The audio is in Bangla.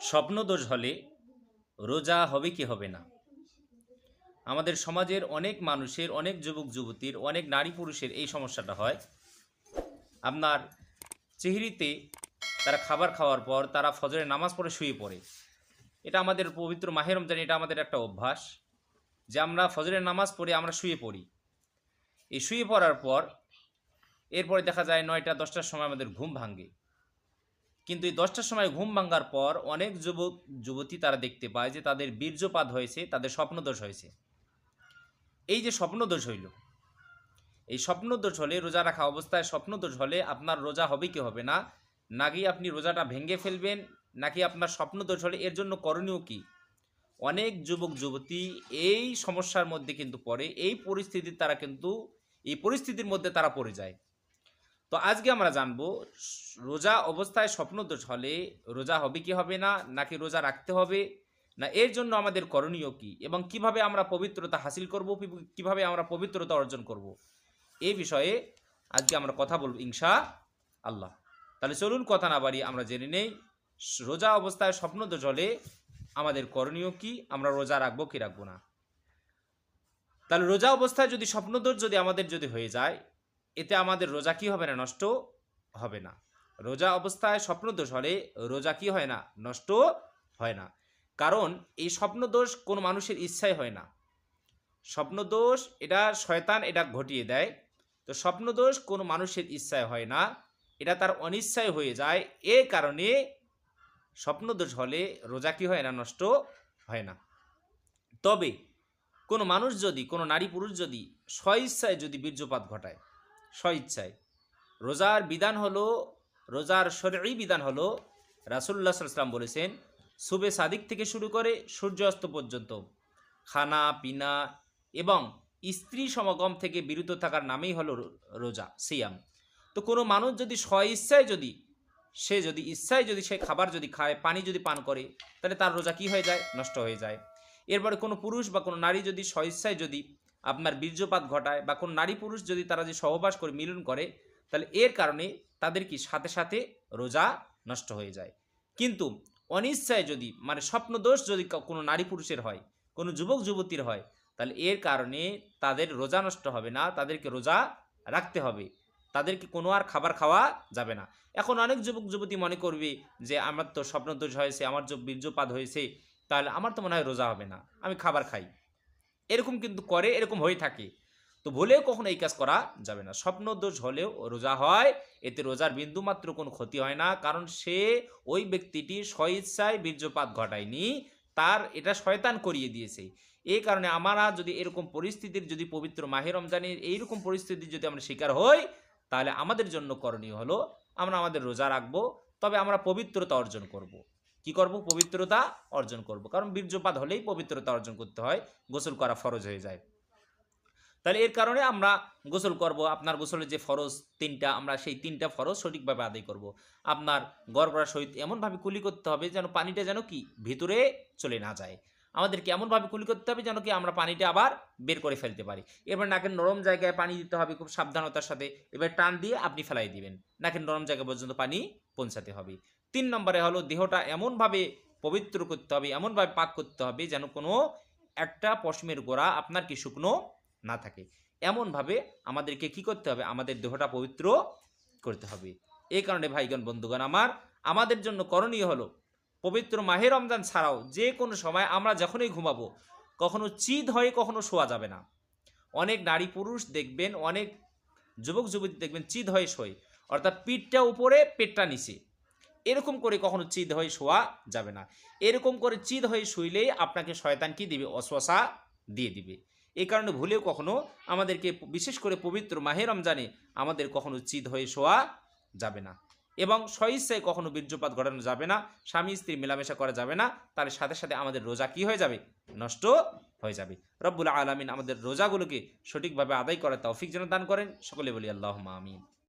স্বপ্নদোষ হলে রোজা হবে কি হবে না? আমাদের সমাজের অনেক মানুষের, অনেক যুবক যুবতীর, অনেক নারী পুরুষের এই সমস্যাটা হয়। আপনার চেহারিতে তারা খাবার খাওয়ার পর তারা ফজরের নামাজ পড়ে শুয়ে পড়ে। এটা আমাদের পবিত্র মাহের রমজান, এটা আমাদের একটা অভ্যাস যে আমরা ফজরের নামাজ পড়ে আমরা শুয়ে পড়ি। এই শুয়ে পড়ার পর এরপরে দেখা যায় নয়টা, দশটার সময় আমাদের ঘুম ভাঙে। কিন্তু এই দশটার সময় ঘুম ভাঙার পর অনেক যুবক, যুবতী তারা দেখতে পায় যে তাদের বীর্যপাত হয়েছে, তাদের স্বপ্নদোষ হয়েছে। এই যে স্বপ্নদোষ হইল, এই স্বপ্নদোষ হলে রোজা রাখা অবস্থায় স্বপ্নদোষ হলে আপনার রোজা হবে কি হবে না? নাকি আপনি রোজাটা ভেঙে ফেলবেন? নাকি আপনার স্বপ্নদোষ হলে এর জন্য করণীয় কি? অনেক যুবক, যুবতী এই সমস্যার মধ্যে কিন্তু পড়ে, এই পরিস্থিতির তারা কিন্তু, এই পরিস্থিতির মধ্যে তারা পড়ে যায়। তো আজকে আমরা জানব, রোজা অবস্থায় স্বপ্নদোষ হলে রোজা হবে কি হবে না, নাকি রোজা রাখতে হবে, না এর জন্য আমাদের করণীয় কি, এবং কীভাবে আমরা পবিত্রতা হাসিল করব, কীভাবে আমরা পবিত্রতা অর্জন করব এই বিষয়ে আজকে আমরা কথা বলব, ইনশা আল্লাহ। তাহলে চলুন কথা না বাড়ি আমরা জেনে নেই, রোজা অবস্থায় স্বপ্নদোষ হলে আমাদের করণীয় কি, আমরা রোজা রাখব কি রাখব না? তাহলে রোজা অবস্থায় যদি স্বপ্নদোষ যদি আমাদের যদি হয়ে যায় এতে আমাদের রোজা কি হবে না? নষ্ট হবে না। রোজা অবস্থায় স্বপ্নদোষ হলে রোজা কি হয় না? নষ্ট হয় না। কারণ এই স্বপ্নদোষ কোনো মানুষের ইচ্ছাই হয় না। স্বপ্নদোষ, এটা শয়তান এটা ঘটিয়ে দেয়। তো স্বপ্নদোষ কোনো মানুষের ইচ্ছায় হয় না। এটা তার অনিচ্ছায় হয়ে যায়। এ কারণে স্বপ্নদোষ হলে রোজা কি হয় না? নষ্ট হয় না। তবে কোনো মানুষ যদি, কোনো নারী পুরুষ যদি স্বইচ্ছায় যদি বীর্যপাত ঘটায় স্বইচ্ছায়। রোজার বিধান হলো, রোজার শরী বিধান হলো রাসুল্লাহ সাল্লাম বলেছেন সুবে সাদিক থেকে শুরু করে সূর্যাস্ত পর্যন্ত খানা, পিনা এবং স্ত্রী সমাগম থেকে বিরত থাকার নামেই হলো রোজা, সিয়াম। তো কোনো মানুষ যদি স্বইচ্ছায় যদি, সে যদি ইচ্ছায় যদি সে খাবার যদি খায়, পানি যদি পান করে, তাহলে তার রোজা কি হয়ে যায়? নষ্ট হয়ে যায়। এরপরে কোনো পুরুষ বা কোনো নারী যদি স্বইচ্ছায় যদি আপনার বীর্যপাত ঘটায় বা কোনো নারী পুরুষ যদি তারা যে সহবাস করে, মিলন করে, তাহলে এর কারণে তাদের কি সাথে সাথে রোজা নষ্ট হয়ে যায়। কিন্তু অনিচ্ছায় যদি মানে স্বপ্নদোষ যদি কোনো নারী পুরুষের হয়, কোনো যুবক, যুবতীর হয়, তাহলে এর কারণে তাদের রোজা নষ্ট হবে না, তাদেরকে রোজা রাখতে হবে। তাদেরকে কোনো আর খাবার খাওয়া যাবে না। এখন অনেক যুবক, যুবতী মনে করবে যে, আমার তো স্বপ্নদোষ হয়েছে, আমার যে বীর্যপাত হয়েছে, তাহলে আমার তো মনে হয় রোজা হবে না। আমি খাবার খাই। এরকম কিন্তু করে, এরকম হয়ে থাকে। তো ভুলেও কখনো এই কাজ করা যাবে না। স্বপ্ন দোষ হলেও রোজা হয়, এতে রোজার বিন্দুমাত্র কোনো ক্ষতি হয় না, কারণ সে ওই ব্যক্তিটি স্বইচ্ছায় বীর্যপাত ঘটায়নি, তার এটা শয়তান করিয়ে দিয়েছে। এই কারণে আমরা যদি এরকম পরিস্থিতির যদি পবিত্র মাহের রমজানের এইরকম পরিস্থিতির যদি আমরা শিকার হই, তাহলে আমাদের জন্য করণীয় হলো, আমরা আমাদের রোজা রাখব, তবে আমরা পবিত্রতা অর্জন করব। কি করব? পবিত্রতা অর্জন করব। কারণ বীর্যপাত হলেই পবিত্রতা অর্জন করতে হয়, গোসল করা ফরজ হয়ে যায়। তাহলে এর কারণে আমরা গোসল করব, আপনার গোসলের যে ফরজ তিনটা, আমরা সেই তিনটা ফরজ সঠিকভাবে আদায় করব। আপনার গড়গড়া সহিত এমনভাবে কুলি করতে হবে যেন পানিটা যেন কি? ভিতরে চলে না যায়। আমাদেরকে এমনভাবে কুলি করতে হবে যেন কি? আমরা পানিটা আবার বের করে ফেলতে পারি। এবার নাকের নরম জায়গায় পানি দিতে হবে খুব সাবধানতার সাথে। এবার টান দিয়ে আপনি ফেলাই দিবেন। নাকের নরম জায়গা পর্যন্ত পানি পৌঁছাতে হবে। তিন নম্বরে হলো দেহটা এমনভাবে পবিত্র করতে হবে, এমনভাবে পাক করতে হবে যেন কোনো একটা পশমের গোড়া আপনার কি শুকনো না থাকে। এমনভাবে আমাদেরকে কি করতে হবে? আমাদের দেহটা পবিত্র করতে হবে। এই কারণে ভাইগণ, বন্ধুগণ আমার, আমাদের জন্য করণীয় হলো পবিত্র মাহে রমজান ছাড়াও যে কোনো সময় আমরা যখনই ঘুমাবো, কখনো চিদ হয়ে কখনো শোয়া যাবে না। অনেক নারী পুরুষ দেখবেন, অনেক যুবক যুবতী দেখবেন চিদ হয়ে শোয়, অর্থাৎ পিঠটা উপরে, পেটটা নিচে। এরকম করে কখনো চিদ হয়ে শোয়া যাবে না। এরকম করে চিদ হয়ে শুইলেই আপনাকে শয়তান কি দিবে? অশ্বাসা দিয়ে দিবে। এই কারণে ভুলেও কখনো আমাদেরকে বিশেষ করে পবিত্র মাহে রমজানে আমাদের কখনো চিদ হয়ে শোয়া যাবে না। এবং স্বইচ্ছায় কখনো বীর্যপাত ঘটানো যাবে না, স্বামী স্ত্রী মেলামেশা করা যাবে না, তার সাথে সাথে আমাদের রোজা কি হয়ে যাবে? নষ্ট হয়ে যাবে। রব্বুল আলমিন আমাদের রোজাগুলোকে সঠিকভাবে আদায় করার তৌফিক যেন দান করেন। সকলে বলি আল্লাহ আমিন।